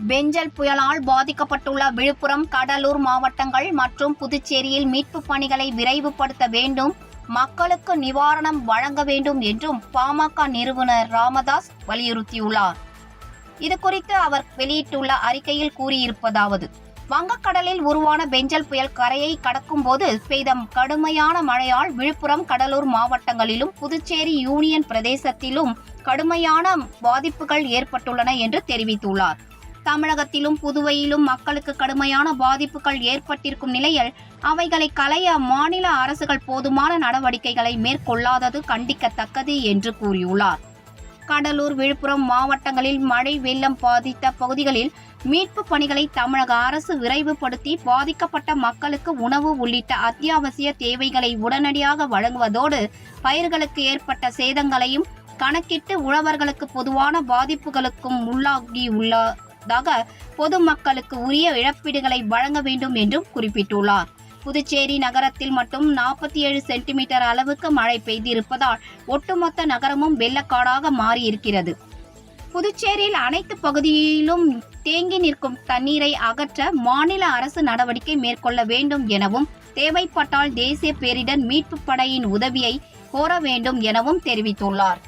பெஞ்சல் புயலால் பாதிக்கப்பட்டுள்ள விழுப்புரம் கடலூர் மாவட்டங்கள் மற்றும் புதுச்சேரியில் மீட்பு பணிகளை விரைவுபடுத்த வேண்டும் மக்களுக்கு நிவாரணம் வழங்க வேண்டும் என்றும் பாமக நிறுவனர் ராமதாஸ் வலியுறுத்தியுள்ளார். இது குறித்து அவர் வெளியிட்டுள்ள அறிக்கையில் கூறியிருப்பதாவது வங்கக்கடலில் உருவான பெஞ்சல் புயல் கரையை கடக்கும் போது பெய்த கடுமையான மழையால் விழுப்புரம் கடலூர் மாவட்டங்களிலும் புதுச்சேரி யூனியன் பிரதேசத்திலும் கடுமையான பாதிப்புகள் ஏற்பட்டுள்ளன என்று தெரிவித்துள்ளார். தமிழகத்திலும் புதுவையிலும் மக்களுக்கு கடுமையான பாதிப்புகள் ஏற்பட்டிருக்கும் நிலையில் அவைகளை களைய மாநில அரசுகள் போதுமான நடவடிக்கைகளை மேற்கொள்ளாதது கண்டிக்கத்தக்கது என்று கூறியுள்ளார். கடலூர் விழுப்புரம் மாவட்டங்களில் மழை வெள்ளம் பாதித்த பகுதிகளில் மீட்பு பணிகளை தமிழக அரசு விரைவுபடுத்தி பாதிக்கப்பட்ட மக்களுக்கு உணவு உள்ளிட்ட அத்தியாவசிய தேவைகளை உடனடியாக வழங்குவதோடு பயிர்களுக்கு ஏற்பட்ட சேதங்களையும் கணக்கிட்டு உழவர்களுக்கு பொதுவான பாதிப்புகளுக்கும் இருப்பதாக பொதுமக்களுக்கு உரிய இழப்பீடுகளை வழங்க வேண்டும் என்றும் குறிப்பிட்டுள்ளார். புதுச்சேரி நகரத்தில் மட்டும் நாற்பத்தி ஏழு சென்டிமீட்டர் அளவுக்கு மழை பெய்திருப்பதால் ஒட்டுமொத்த நகரமும் வெள்ளக்காடாக மாறியிருக்கிறது. புதுச்சேரியில் அனைத்து பகுதியிலும் தேங்கி நிற்கும் தண்ணீரை அகற்ற மாநில அரசு நடவடிக்கை மேற்கொள்ள வேண்டும் எனவும் தேவைப்பட்டால் தேசிய பேரிடர் மீட்பு படையின் உதவியை கோர வேண்டும் எனவும் தெரிவித்துள்ளார்.